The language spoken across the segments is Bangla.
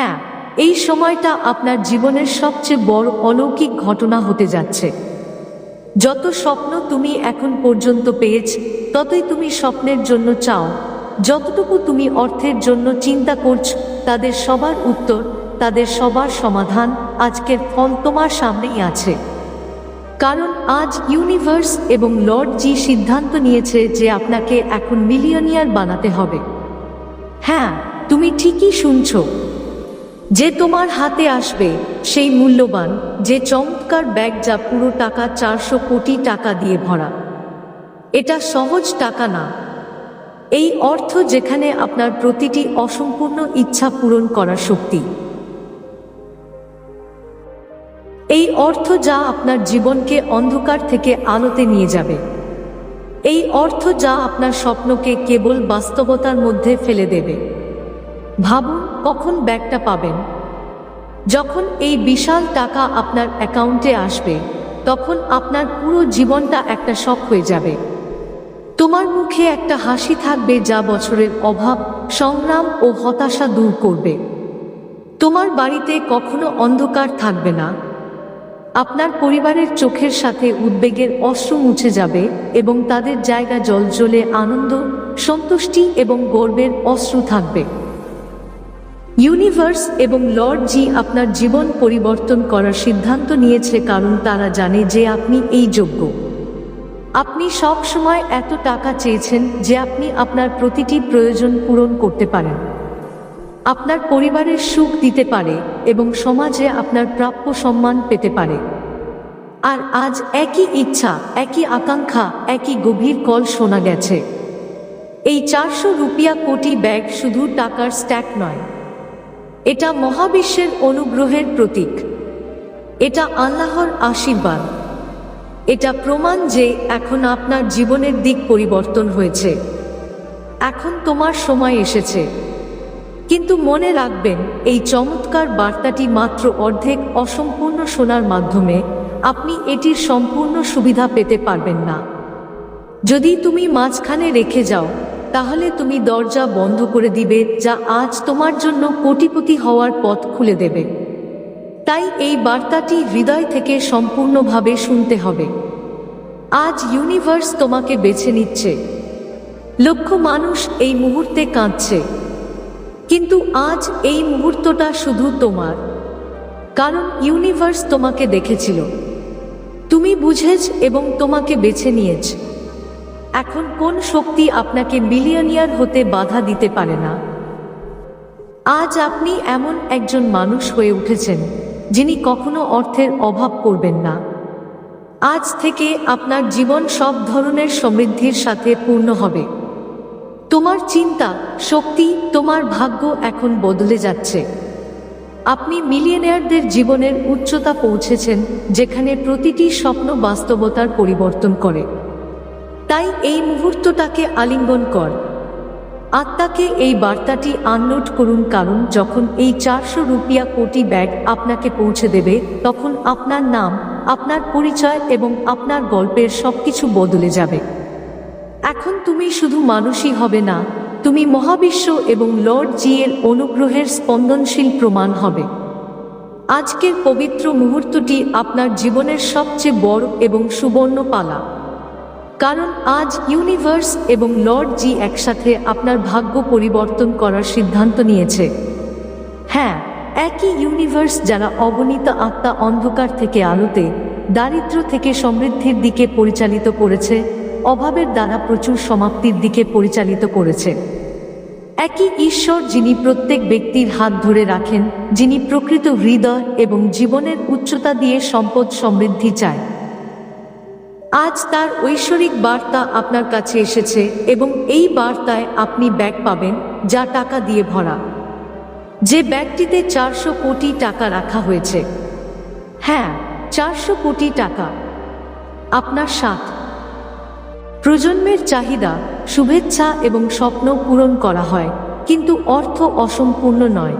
হ্যাঁ এই সময়টা আপনার জীবনের সবচেয়ে বড় অলৌকিক ঘটনা হতে যাচ্ছে। যত স্বপ্ন তুমি এখন পর্যন্ত পেয়েছ, ততই তুমি স্বপ্নের জন্য চাও। যতটুকু তুমি অর্থের জন্য চিন্তা করছ, তাদের সবার উত্তর, তাদের সবার সমাধান আজকের ফল তোমার সামনেই আছে। কারণ আজ ইউনিভার্স এবং লর্ড জি সিদ্ধান্ত নিয়েছে যে আপনাকে এখন মিলিয়নিয়ার বানাতে হবে। হ্যাঁ তুমি ঠিকই শুনছো যে তোমার হাতে আসবে, সেই মূল্যবান, যে চমৎকার ব্যাগ যা পুরো টাকা চারশো কোটি টাকা দিয়ে ভরা। এটা সহজ টাকা না। এই অর্থ যেখানে আপনার প্রতিটি অসম্পূর্ণ ইচ্ছা পূরণ করার শক্তি। এই অর্থ যা আপনার জীবনকে অন্ধকার থেকে আলোতে নিয়ে যাবে। এই অর্থ যা আপনার স্বপ্নকে কেবল বাস্তবতার মধ্যে ফেলে দেবে। ভাবুন কখন ব্যাগটা পাবেন? যখন এই বিশাল টাকা আপনার অ্যাকাউন্টে আসবে, তখন আপনার পুরো জীবনটা একটা শখ হয়ে যাবে। তোমার মুখে একটা হাসি থাকবে যা বছরের অভাব, সংগ্রাম ও হতাশা দূর করবে। তোমার বাড়িতে কখনো অন্ধকার থাকবে না। আপনার পরিবারের চোখের সাথে উদ্বেগের অশ্রু মুছে যাবে এবং তাদের জায়গা জল আনন্দ, সন্তুষ্টি এবং গর্বের অশ্রু থাকবে। ইউনিভার্স এবং লর্ড জি আপনার জীবন পরিবর্তন করার সিদ্ধান্ত নিয়েছে কারণ তারা জানে যে আপনি এই যোগ্য। আপনি সব সময় এত টাকা চেয়েছেন যে আপনি আপনার প্রতিটি প্রয়োজন পূরণ করতে পারেন। আপনার পরিবারের সুখ দিতে পারে এবং সমাজে আপনার প্রাপ্য সম্মান পেতে পারে। আর আজ একই ইচ্ছা, একই আকাঙ্ক্ষা, একই গভীর কল শোনা গেছে। এই চারশো রুপিয়া কোটি ব্যাগ শুধু টাকার স্ট্যাক নয়। এটা মহাবিশ্বের অনুগ্রহের প্রতীক। এটা আল্লাহর আশীর্বাদ। এটা প্রমাণ যে এখন আপনার জীবনের দিক পরিবর্তন হয়েছে। এখন তোমার সময় এসেছে। কিন্তু মনে রাখবেন, এই চমৎকার বার্তাটি মাত্র অর্ধেক অসম্পূর্ণ শোনার মাধ্যমে আপনি এটির সম্পূর্ণ সুবিধা পেতে পারবেন না। যদি তুমি মাঝখানে রেখে যাও তাহলে তুমি দরজা বন্ধ করে দিবে, যা আজ তোমার জন্য কোটিপতি হওয়ার পথ খুলে দেবে। তাই এই বার্তাটি হৃদয় থেকে সম্পূর্ণভাবে শুনতে হবে। আজ ইউনিভার্স তোমাকে বেছে নিচ্ছে। লক্ষ মানুষ এই মুহূর্তে কাঁদছে। কিন্তু আজ এই মুহূর্তটা শুধু তোমার। কারণ ইউনিভার্স তোমাকে দেখেছিল। তুমি বুঝেছ এবং তোমাকে বেছে নিয়েছ। এখন কোন শক্তি আপনাকে মিলিয়নিয়ার হতে বাধা দিতে পারে না? আজ আপনি এমন একজন মানুষ হয়ে উঠেছেন, যিনি কখনো অর্থের অভাব করবেন না। আজ থেকে আপনার জীবন সব ধরনের সমৃদ্ধির সাথে পূর্ণ হবে। তোমার চিন্তা, শক্তি, তোমার ভাগ্য এখন বদলে যাচ্ছে। আপনি মিলিয়নিয়ারদের জীবনের উচ্চতা পৌঁছেছেন, যেখানে প্রতিটি স্বপ্ন বাস্তবতার পরিবর্তন করে। তাই এই মুহূর্তটাকে আলিঙ্গন কর। আত্মাকে এই বার্তাটি আনলোড করুন কারণ যখন এই চারশো রুপিয়া কোটি ব্যাগ আপনাকে পৌঁছে দেবে, তখন আপনার নাম, আপনার পরিচয় এবং আপনার গল্পের সবকিছু বদলে যাবে। এখন তুমি শুধু মানুষই হবে না, তুমি মহাবিশ্ব এবং লর্ড জি এর অনুগ্রহের স্পন্দনশীল প্রমাণ হবে। আজকের পবিত্র মুহূর্তটি আপনার জীবনের সবচেয়ে বড় এবং সুবর্ণ পালা কারণ আজ ইউনিভার্স এবং লর্ড জি একসাথে আপনার ভাগ্য পরিবর্তন করার সিদ্ধান্ত নিয়েছে। হ্যাঁ একই ইউনিভার্স যারা অগণিত আত্মা অন্ধকার থেকে আলোতে, দারিদ্র থেকে সমৃদ্ধির দিকে পরিচালিত করেছে, অভাবের দ্বারা প্রচুর সমাপ্তির দিকে পরিচালিত করেছে। একই ঈশ্বর যিনি প্রত্যেক ব্যক্তির হাত ধরে রাখেন, যিনি প্রকৃত হৃদয় এবং জীবনের উচ্চতা দিয়ে সম্পদ সমৃদ্ধি চায়। আজ তার ঐশ্বরিক বার্তা আপনার কাছে এসেছে এবং এই বার্তায় আপনি ব্যাগ পাবেন, যা টাকা দিয়ে ভরা। যে ব্যাগটিতে চারশো কোটি টাকা রাখা হয়েছে। হ্যাঁ চারশো কোটি টাকা। আপনার সাথ। প্রজন্মের চাহিদা, শুভেচ্ছা এবং স্বপ্ন পূরণ করা হয়, কিন্তু অর্থ অসম্পূর্ণ নয়।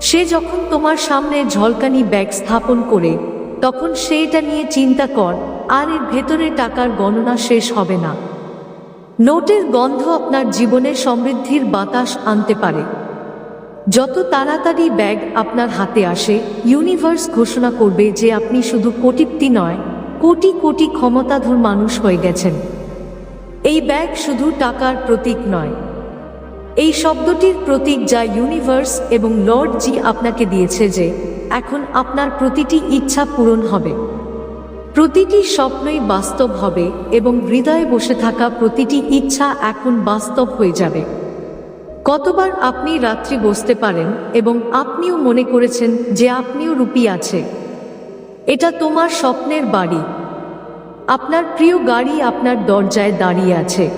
সে যখন তোমার সামনে ঝলকানি ব্যাগ স্থাপন করে, তখন সেইটা নিয়ে চিন্তা কর আর এর ভেতরে টাকার গণনা শেষ হবে না। নোটের গন্ধ আপনার জীবনে সমৃদ্ধির বাতাস আনতে পারে। যত তাড়াতাড়ি ব্যাগ আপনার হাতে আসে, ইউনিভার্স ঘোষণা করবে যে আপনি শুধু কোটিপতি নয়, কোটি কোটি ক্ষমতাধর মানুষ হয়ে গেছেন। এই ব্যাগ শুধু টাকার প্রতীক নয়। এই শব্দটির প্রতীক যা ইউনিভার্স এবং লর্ড জি আপনাকে দিয়েছে যে এখন আপনার প্রতিটি ইচ্ছা পূরণ হবে। প্রতিটি স্বপ্নই বাস্তব হবে এবং হৃদয়ে বসে থাকা প্রতিটি ইচ্ছা এখন বাস্তব হয়ে যাবে। কতবার আপনি রাত্রি বসতে পারেন এবং আপনিও মনে করেছেন যে আপনিও রুপি আছে। এটা তোমার স্বপ্নের বাড়ি। আপনার প্রিয় গাড়ি আপনার দরজায় দাঁড়িয়ে আছে।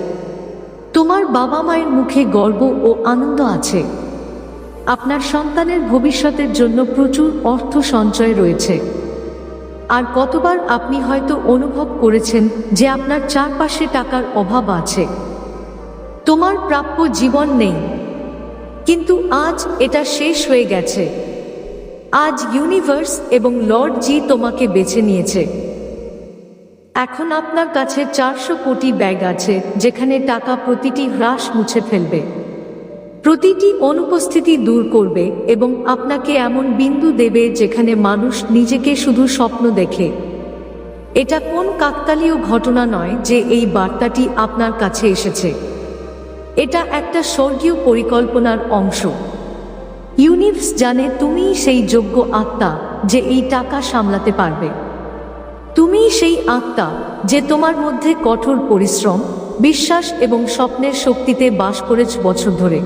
তোমার বাবা মায়ের মুখে গর্ব ও আনন্দ আছে। আপনার সন্তানের ভবিষ্যতের জন্য প্রচুর অর্থ সঞ্চয় রয়েছে। আর কতবার আপনি হয়তো অনুভব করেছেন যে আপনার চারপাশে টাকার অভাব আছে। তোমার প্রাপ্য জীবন নেই। কিন্তু আজ এটা শেষ হয়ে গেছে। আজ ইউনিভার্স এবং লর্ড জি তোমাকে বেছে নিয়েছে। এখন আপনার কাছে চারশো কোটি ব্যাগ আছে, যেখানে টাকা প্রতিটি হ্রাস মুছে ফেলবে। প্রতিটি অনুপস্থিতি দূর করবে এবং আপনাকে এমন বিন্দু দেবে যেখানে মানুষ নিজেকে শুধু স্বপ্ন দেখে। এটা কোন কাকতালীয় ঘটনা নয় যে এই বার্তাটি আপনার কাছে এসেছে। এটা একটা স্বর্গীয় পরিকল্পনার অংশ। ইউনিভস জানে তুমিই সেই যোগ্য আত্মা যে এই টাকা সামলাতে পারবে। তুমিই সেই আত্মা যে তোমার মধ্যে কঠোর পরিশ্রম, বিশ্বাস এবং স্বপ্নের শক্তিতে বাস করেছ বছর ধরে।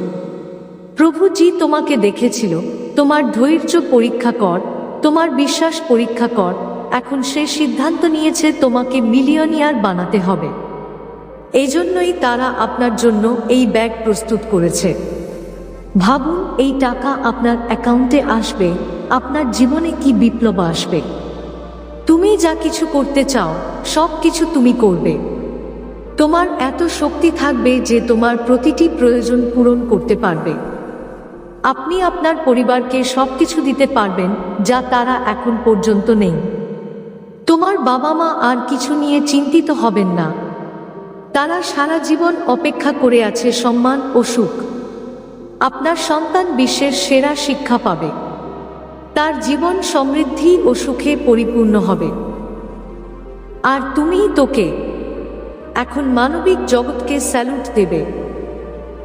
প্রভুজি তোমাকে দেখেছিল, তোমার ধৈর্য পরীক্ষা কর, তোমার বিশ্বাস পরীক্ষা কর, এখন সে সিদ্ধান্ত নিয়েছে তোমাকে মিলিয়নিয়ার বানাতে হবে। এই জন্যই তারা আপনার জন্য এই ব্যাগ প্রস্তুত করেছে। ভাবুন, এই টাকা আপনার অ্যাকাউন্টে আসবে, আপনার জীবনে কি বিপ্লব আসবে। তুমি যা কিছু করতে চাও, সব কিছু তুমি করবে। তোমার এত শক্তি থাকবে যে তোমার প্রতিটি প্রয়োজন পূরণ করতে পারবে। আপনি আপনার পরিবারকে সব কিছু দিতে পারবেন, যা তারা এখন পর্যন্ত নেই। তোমার বাবা মা আর কিছু নিয়ে চিন্তিত হবেন না। তারা সারা জীবন অপেক্ষা করে আছে সম্মান ও সুখ। আপনার সন্তান বিশ্বের সেরা শিক্ষা পাবে। তার জীবন সমৃদ্ধি ও সুখে পরিপূর্ণ হবে। আর তুমিই তোকে এখন মানবিক জগৎকে স্যালুট দেবে।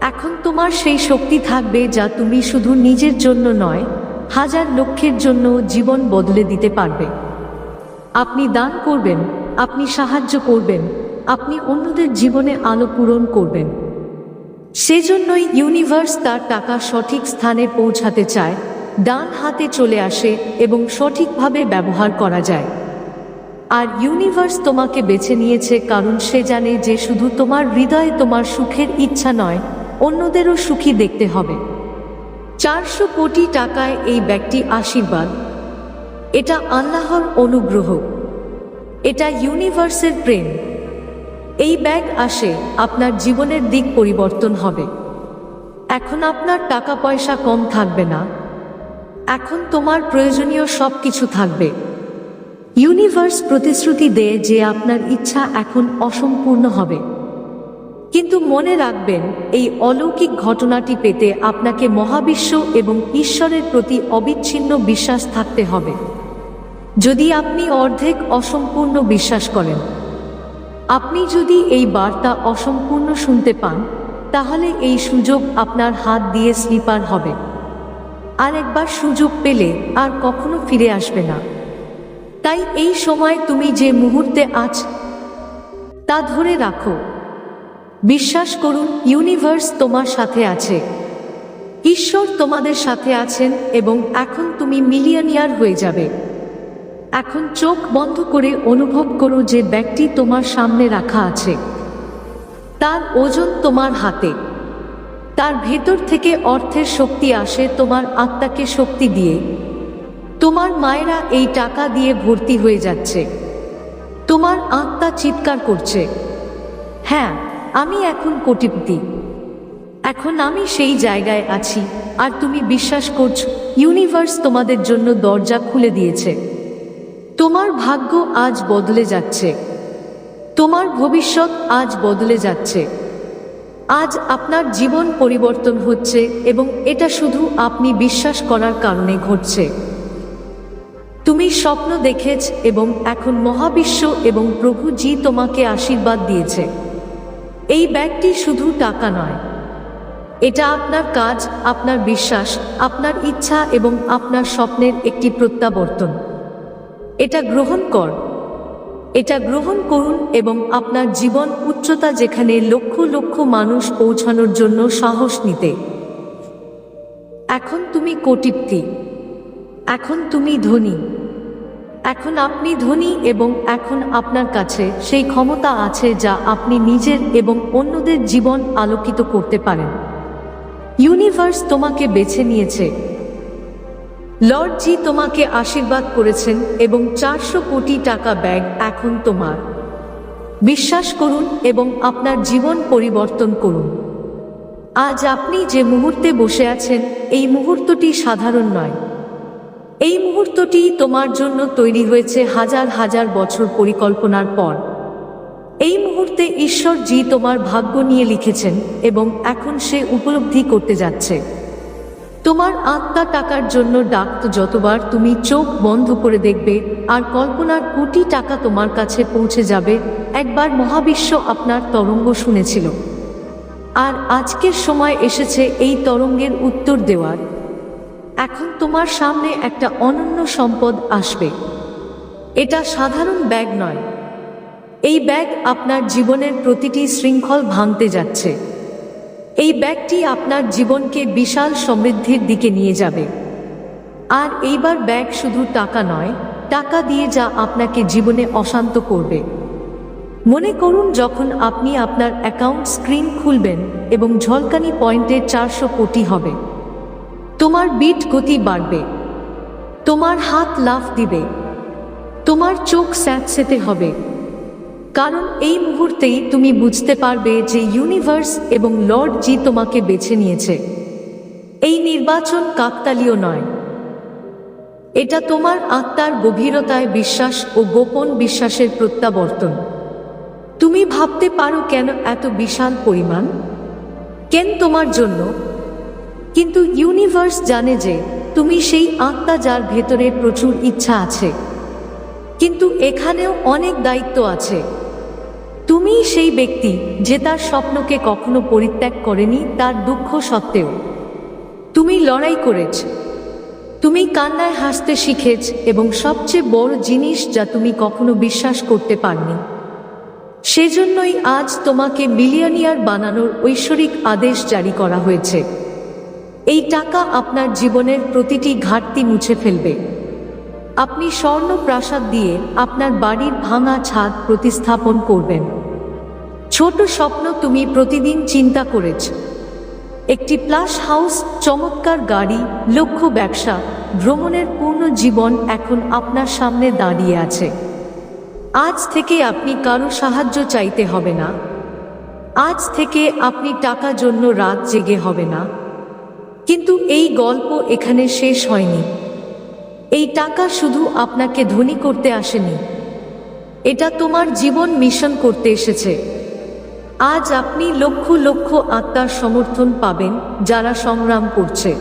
এখন তোমার সেই শক্তি থাকবে যা তুমি শুধু নিজের জন্য নয়, হাজার লক্ষের জন্য জীবন বদলে দিতে পারবে। আপনি দান করবেন, আপনি সাহায্য করবেন, আপনি অন্যদের জীবনে আলো পূরণ করবেন। সেজন্যই ইউনিভার্স তার টাকা সঠিক স্থানে পৌঁছাতে চায়, ডান হাতে চলে আসে এবং সঠিকভাবে ব্যবহার করা যায়। আর ইউনিভার্স তোমাকে বেছে নিয়েছে কারণ সে জানে যে শুধু তোমার হৃদয়ে তোমার সুখের ইচ্ছা নয় অন্যদেরও সুখী দেখতে হবে। চারশো কোটি টাকায় এই ব্যক্তি আশীর্বাদ। এটা আল্লাহর অনুগ্রহ। এটা ইউনিভার্সের প্রেম। এই ব্যাগ আসে আপনার জীবনের দিক পরিবর্তন হবে। এখন আপনার টাকা পয়সা কম থাকবে না। এখন তোমার প্রয়োজনীয় সব কিছু থাকবে। ইউনিভার্স প্রতিশ্রুতি দেয় যে আপনার ইচ্ছা এখন অসম্পূর্ণ হবে। কিন্তু মনে রাখবেন, এই অলৌকিক ঘটনাটি পেতে আপনাকে মহাবিশ্ব এবং ঈশ্বরের প্রতি অবিচ্ছিন্ন বিশ্বাস থাকতে হবে। যদি আপনি অর্ধেক অসম্পূর্ণ বিশ্বাস করেন, আপনি যদি এই বার্তা অসম্পূর্ণ শুনতে পান, তাহলে এই সুযোগ আপনার হাত দিয়ে স্লিপার হবে। আর একবার সুযোগ পেলে আর কখনো ফিরে আসবে না। তাই এই সময় তুমি যে মুহূর্তে আছ, তা ধরে রাখো। বিশ্বাস করুন ইউনিভার্স তোমার সাথে আছে। ঈশ্বর তোমাদের সাথে আছেন এবং এখন তুমি মিলিয়নিয়ার হয়ে যাবে। এখন চোখ বন্ধ করে অনুভব করো যে ব্যাগটি তোমার সামনে রাখা আছে। তার ওজন তোমার হাতে। তার ভেতর থেকে অর্থের শক্তি আসে তোমার আত্মাকে শক্তি দিয়ে। তোমার মায়েরা এই টাকা দিয়ে ভর্তি হয়ে যাচ্ছে। তোমার আত্মা চিৎকার করছে। হ্যাঁ আমি এখন কোটিপতি। এখন আমি সেই জায়গায় আছি। আর তুমি বিশ্বাস করছ ইউনিভার্স তোমাদের জন্য দরজা খুলে দিয়েছে। তোমার ভাগ্য আজ বদলে যাচ্ছে। তোমার ভবিষ্যৎ আজ বদলে যাচ্ছে। আজ আপনার জীবন পরিবর্তন হচ্ছে এবং এটা শুধু আপনি বিশ্বাস করার কারণে ঘটছে। তুমি স্বপ্ন দেখেছ এবং এখন মহাবিশ্ব এবং প্রভু জি তোমাকে আশীর্বাদ দিয়েছে। এই ব্যাগটি শুধু টাকা নয়। এটা আপনার কাজ, আপনার বিশ্বাস, আপনার ইচ্ছা এবং আপনার স্বপ্নের একটি প্রত্যাবর্তন। এটা গ্রহণ কর। এটা গ্রহণ করুন এবং আপনার জীবন উচ্চতা যেখানে লক্ষ লক্ষ মানুষ পৌঁছানোর জন্য সাহস নিতে। এখন তুমি কোটিপ্তি। এখন তুমি ধনী। এখন আপনি ধনী এবং এখন আপনার কাছে সেই ক্ষমতা আছে যা আপনি নিজের এবং অন্যদের জীবন আলোকিত করতে পারেন। ইউনিভার্স তোমাকে বেছে নিয়েছে। লর্ড জি তোমাকে আশীর্বাদ করেছেন এবং চারশো কোটি টাকা ব্যাগ এখন তোমার। বিশ্বাস করুন এবং আপনার জীবন পরিবর্তন করুন। আজ আপনি যে মুহূর্তে বসে আছেন, এই মুহূর্তটি সাধারণ নয়। এই মুহূর্তটি তোমার জন্য তৈরি হয়েছে হাজার হাজার বছর পরিকল্পনার পর। এই মুহূর্তে ঈশ্বর জি তোমার ভাগ্য নিয়ে লিখেছেন এবং এখন সে উপলব্ধি করতে যাচ্ছে। তোমার আত্মা টাকার জন্য ডাকত যতবার তুমি চোখ বন্ধ করে দেখবে আর কল্পনার কোটি টাকা তোমার কাছে পৌঁছে যাবে, একবার মহাবিশ্ব আপনার তরঙ্গ শুনেছিল। আর আজকের সময় এসেছে এই তরঙ্গের উত্তর দেওয়ার। এখন তোমার সামনে একটা অনন্য সম্পদ আসবে। এটা সাধারণ ব্যাগ নয়। এই ব্যাগ আপনার জীবনের প্রতিটি শৃঙ্খল ভাঙতে যাচ্ছে। এই ব্যাগটি আপনার জীবনকে বিশাল সমৃদ্ধির দিকে নিয়ে যাবে। আর এইবার ব্যাগ শুধু টাকা নয়, টাকা দিয়ে যা আপনাকে জীবনে অশান্ত করবে। মনে করুন যখন আপনি আপনার অ্যাকাউন্ট স্ক্রিন খুলবেন এবং ঝলকানি পয়েন্টে চারশো কোটি হবে। তোমার বিট গতি বাড়বে। তোমার হাত লাফ দিবে। তোমার চোখ স্যাঁতসেতে হবে। কারণ এই মুহূর্তেই তুমি বুঝতে পারবে যে ইউনিভার্স এবং লর্ড জি তোমাকে বেছে নিয়েছে। এই নির্বাচন কাকতালীয় নয়। এটা তোমার আত্মার গভীরতায় বিশ্বাস ও গোপন বিশ্বাসের প্রত্যাবর্তন। তুমি ভাবতে পারো কেন এত বিশাল পরিমাণ? কেন তোমার জন্য কিন্তু ইউনিভার্স জানে যে তুমি সেই আত্মা যার ভেতরে প্রচুর ইচ্ছা আছে। কিন্তু এখানেও অনেক দায়িত্ব আছে। তুমি সেই ব্যক্তি যে তার স্বপ্নকে কখনো পরিত্যাগ করেনি, তার দুঃখ সত্ত্বেও। তুমি লড়াই করেছ। তুমি কান্নায় হাসতে শিখেছ এবং সবচেয়ে বড় জিনিস যা তুমি কখনো বিশ্বাস করতে পারনি। সেজন্যই আজ তোমাকে মিলিয়নিয়ার বানানোর ঐশ্বরিক আদেশ জারি করা হয়েছে। এই টাকা আপনার জীবনের প্রতিটি ঘাটতি মুছে ফেলবে। আপনি স্বর্ণ প্রাসাদ দিয়ে আপনার বাড়ির ভাঙা ছাদ প্রতিস্থাপন করবেন। ছোট স্বপ্ন তুমি প্রতিদিন চিন্তা করেছ। একটি প্লাস হাউস, চমৎকার গাড়ি, লক্ষ্য ব্যবসা, ভ্রমণের পূর্ণ জীবন এখন আপনার সামনে দাঁড়িয়ে আছে। আজ থেকে আপনি কারও সাহায্য চাইতে হবে না। আজ থেকে আপনি টাকা জন্য রাত জেগে হবে না। কিন্তু এই গল্প এখানে শেষ হয়নি। এই টাকা শুধু আপনাকে ধনী করতে আসেনি। এটা তোমার জীবন মিশন করতে এসেছে। আজ আপনি লক্ষ লক্ষ আত্মার সমর্থন পাবেন যারা সংগ্রাম করছে।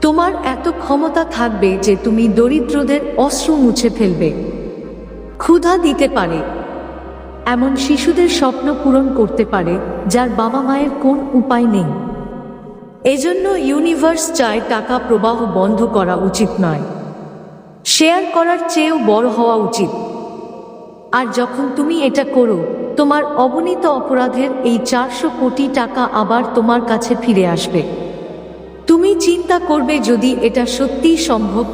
তোমার এত ক্ষমতা থাকবে যে তুমি দরিদ্রদের অশ্রু মুছে ফেলবে। ক্ষুধা দিতে পারে। এমন শিশুদের স্বপ্ন পূরণ করতে পারে যার বাবা মায়ের কোন উপায় নেই। এজন্য ইউনিভার্স চায় টাকা প্রবাহ বন্ধ করা উচিত নয়। শেয়ার করার চেয়েও বড় হওয়া উচিত। আর যখন তুমি এটা করো, তোমার অবনীত অপরাধের এই চারশো কোটি টাকা আবার তোমার কাছে ফিরে আসবে। তুমি চিন্তা করবে যদি এটা সত্যিই সম্ভব।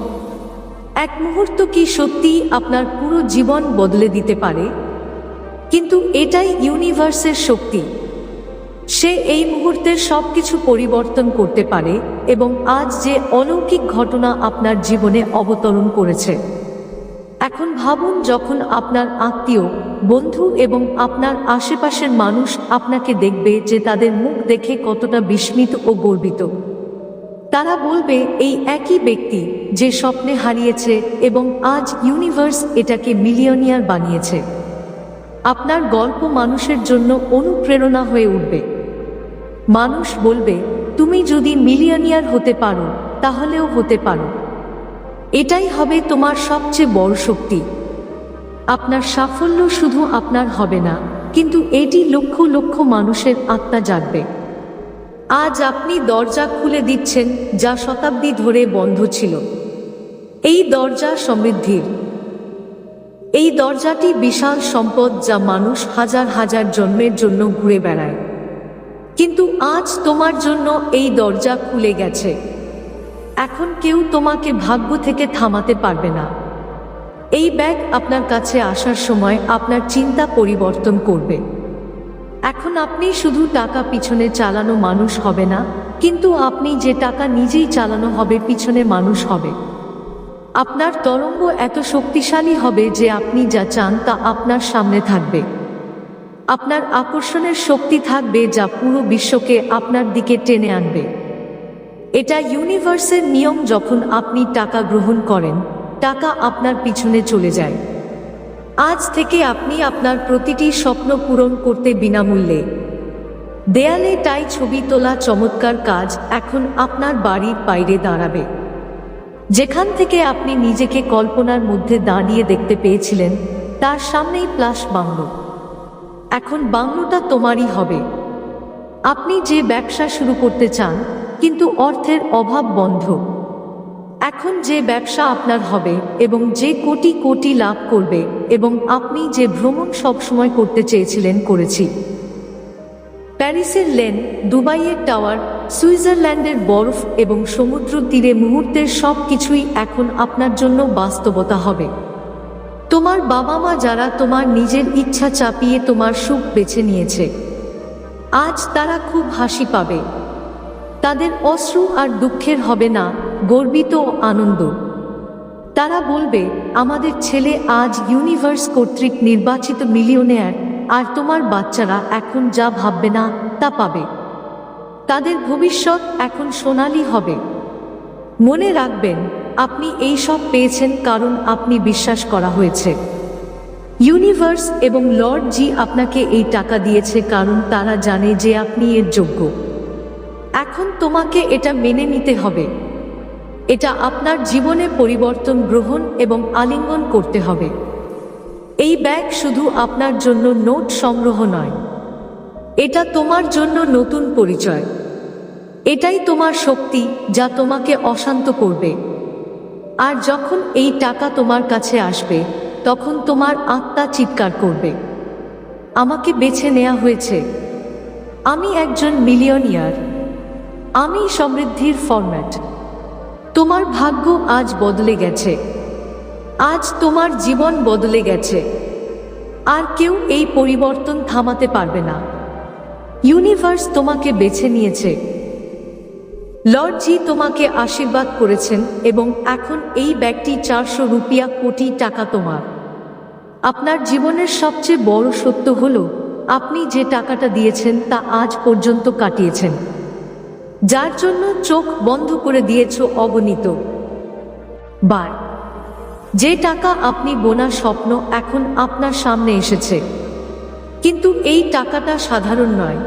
এক মুহূর্ত কি সত্যিই আপনার পুরো জীবন বদলে দিতে পারে? কিন্তু এটাই ইউনিভার্সের শক্তি। সে এই মুহূর্তের সব কিছু পরিবর্তন করতে পারে এবং আজ যে অলৌকিক ঘটনা আপনার জীবনে অবতরণ করেছে। এখন ভাবুন যখন আপনার আত্মীয়, বন্ধু এবং আপনার আশেপাশের মানুষ আপনাকে দেখবে যে তাদের মুখ দেখে কতটা বিস্মিত ও গর্বিত। তারা বলবে, এই একই ব্যক্তি যে স্বপ্নে হারিয়েছে এবং আজ ইউনিভার্স এটাকে মিলিয়নিয়ার বানিয়েছে। আপনার গল্প মানুষের জন্য অনুপ্রেরণা হয়ে উঠবে। মানুষ বলবে, তুমি যদি মিলিয়নিয়ার হতে পারো, তাহলেও হতে পারো। এটাই হবে তোমার সবচেয়ে বড় শক্তি। আপনার সাফল্য শুধু আপনার হবে না, কিন্তু এটি লক্ষ লক্ষ মানুষের আত্মা জাগবে। আজ আপনি দরজা খুলে দিচ্ছেন, যা শতাব্দী ধরে বন্ধ ছিল। এই দরজা সমৃদ্ধির। এই দরজাটি বিশাল সম্পদ যা মানুষ হাজার হাজার জন্মের জন্য ঘুরে বেড়ায়। কিন্তু আজ তোমার জন্য এই দরজা খুলে গেছে। এখন কেউ তোমাকে ভাগ্য থেকে থামাতে পারবে না। এই ব্যাগ আপনার কাছে আসার সময় আপনার চিন্তা পরিবর্তন করবে। এখন আপনি শুধু টাকা পিছনে চালানো মানুষ হবে না, কিন্তু আপনি যে টাকা নিজেই চালানো হবে পিছনে মানুষ হবে। আপনার তরঙ্গ এত শক্তিশালী হবে যে আপনি যা চান তা আপনার সামনে থাকবে। আপনার আকর্ষণের শক্তি থাকবে যা পুরো বিশ্বকে আপনার দিকে টেনে আনবে। এটা ইউনিভার্সের নিয়ম যখন আপনি টাকা গ্রহণ করেন, টাকা আপনার পিছনে চলে যায়। আজ থেকে আপনি আপনার প্রতিটি স্বপ্ন পূরণ করতে বিনামূল্যে। দেয়ালে টাই ছবি তোলা চমৎকার কাজ এখন আপনার বাড়ির বাইরে দাঁড়াবে। যেখান থেকে আপনি নিজেকে কল্পনার মধ্যে দাঁড়িয়ে দেখতে পেয়েছিলেন, তার সামনেই প্লাস বাংলো। এখন বাংলোটা তোমারই হবে। আপনি যে ব্যবসা শুরু করতে চান, কিন্তু অর্থের অভাব বন্ধ। এখন যে ব্যবসা আপনার হবে এবং যে কোটি কোটি লাভ করবে এবং আপনি যে ভ্রমণ সবসময় করতে চেয়েছিলেন করেছি। প্যারিসের লেন, দুবাইয়ের টাওয়ার, সুইজারল্যান্ডের বরফ এবং সমুদ্র তীরে মুহূর্তের সব কিছুই এখন আপনার জন্য বাস্তবতা হবে। তোমার বাবা মা যারা তোমার নিজের ইচ্ছা চাপিয়ে তোমার সুখ বেছে নিয়েছে, আজ তারা খুব হাসি পাবে। তাদের অশ্রু আর দুঃখের হবে না, গর্বিত আনন্দ। তারা বলবে, আমাদের ছেলে আজ ইউনিভার্স কর্তৃক নির্বাচিত মিলিয়নেয়ার, আর তোমার বাচ্চারা এখন যা ভাববে না, তা পাবে। তাদের ভবিষ্যৎ এখন সোনালি হবে। মনে রাখবেন আপনি এই সব পেয়েছেন কারণ আপনি বিশ্বাস করা হয়েছে। ইউনিভার্স এবং লর্ড জি আপনাকে এই টাকা দিয়েছে কারণ তারা জানে যে আপনি এর যোগ্য। এখন তোমাকে এটা মেনে নিতে হবে। এটা আপনার জীবনে পরিবর্তন গ্রহণ এবং আলিঙ্গন করতে হবে। এই ব্যাগ শুধু আপনার জন্য নোট সংগ্রহ নয়। এটা তোমার জন্য নতুন পরিচয়। এটাই তোমার শক্তি যা তোমাকে অশান্ত করবে। আর যখন এই টাকা তোমার কাছে আসবে, তখন তোমার আত্মা চিৎকার করবে। আমাকে বেছে নেওয়া হয়েছে। আমি একজন মিলিয়নিয়ার। আমি সমৃদ্ধির ফরম্যাট তোমার ভাগ্য আজ বদলে গেছে। আজ তোমার জীবন বদলে গেছে। আর কেউ এই পরিবর্তন থামাতে পারবে না। ইউনিভার্স তোমাকে বেছে নিয়েছে। লর্ডজি তোমাকে আশীর্বাদ করেছেন এবং এখন এই ব্যাগটি চারশো রুপিয়া কোটি টাকা তোমার। আপনার জীবনের সবচেয়ে বড় সত্য হল, আপনি যে টাকাটা দিয়েছেন তা আজ পর্যন্ত কাটিয়েছেন। যার জন্য চোখ বন্ধ করে দিয়েছ অগণিত। বার, যে টাকা আপনি বোনা স্বপ্ন এখন আপনার সামনে এসেছে। কিন্তু এই টাকাটা সাধারণ নয়।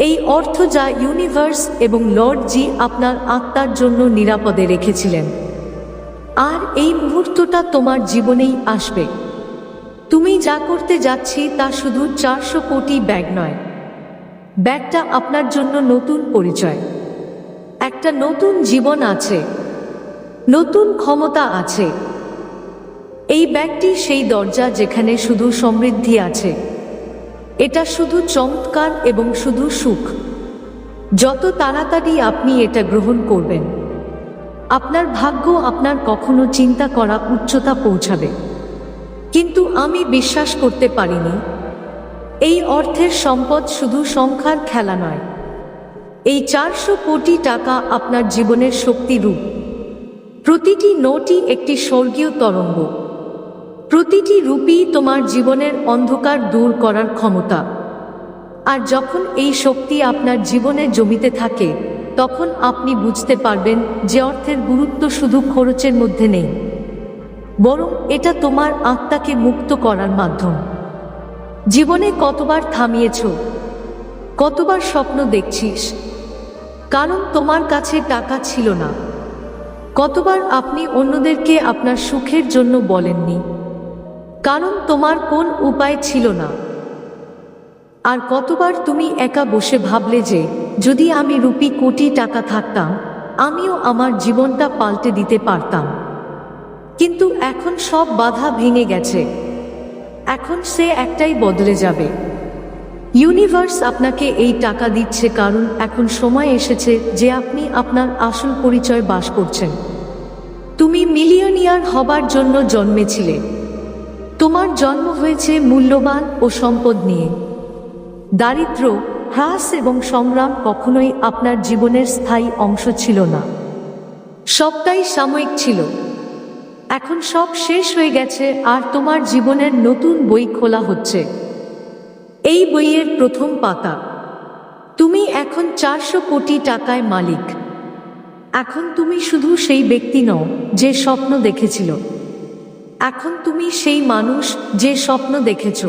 এই অর্থ যা ইউনিভার্স এবং লর্ড জি আপনার আত্মার জন্য নিরাপদে রেখেছিলেন। আর এই মুহূর্তটা তোমার জীবনেই আসবে। তুমি যা করতে যাচ্ছি তা শুধু চারশো কোটি ব্যাগ নয়। ব্যাগটা আপনার জন্য নতুন পরিচয়। একটা নতুন জীবন আছে। নতুন ক্ষমতা আছে। এই ব্যাগটি সেই দরজা যেখানে শুধু সমৃদ্ধি আছে। এটা শুধু চমৎকার এবং শুধু সুখ। যত তাড়াতাড়ি আপনি এটা গ্রহণ করবেন, আপনার ভাগ্য আপনার কখনো চিন্তা করা উচ্চতা পৌঁছাবে। কিন্তু আমি বিশ্বাস করতে পারিনি, এই অর্থের সম্পদ শুধু সংখ্যার খেলা নয়, এই চারশো কোটি টাকা আপনার জীবনের শক্তি রূপ প্রতিটি নোটই একটি স্বর্গীয় তরঙ্গ। প্রতিটি রূপই তোমার জীবনের অন্ধকার দূর করার ক্ষমতা। আর যখন এই শক্তি আপনার জীবনে জমিতে থাকে, তখন আপনি বুঝতে পারবেন যে অর্থের গুরুত্ব শুধু খরচের মধ্যে নেই। বরং এটা তোমার আত্মাকে মুক্ত করার মাধ্যম। জীবনে কতবার থামিয়েছ? কতবার স্বপ্ন দেখছিস? কারণ তোমার কাছে টাকা ছিল না। কতবার আপনি অন্যদেরকে আপনার সুখের জন্য বলেননি? কারণ তোমার কোন উপায় ছিল না। আর কতবার তুমি একা বসে ভাবলে যে, যদি আমি রুপি কোটি টাকা থাকতাম, আমিও আমার জীবনটা পাল্টে দিতে পারতাম। কিন্তু এখন সব বাধা ভেঙে গেছে। এখন সে একটাই বদলে যাবে। ইউনিভার্স আপনাকে এই টাকা দিচ্ছে কারণ এখন সময় এসেছে যে আপনি আপনার আসল পরিচয় বাস করছেন। তুমি মিলিয়নিয়ার হবার জন্য জন্মেছিলে। তোমার জন্ম হয়েছে মূল্যবান ও সম্পদ নিয়ে। দারিদ্র, হ্রাস এবং সংগ্রাম কখনোই আপনার জীবনের স্থায়ী অংশ ছিল না। সবটাই সাময়িক ছিল। এখন সব শেষ হয়ে গেছে আর তোমার জীবনের নতুন বই খোলা হচ্ছে। এই বইয়ের প্রথম পাতা। তুমি এখন চারশো কোটি টাকায় মালিক। এখন তুমি শুধু সেই ব্যক্তি নও, যে স্বপ্ন দেখেছিল। এখন তুমি সেই মানুষ যে স্বপ্ন দেখেছ।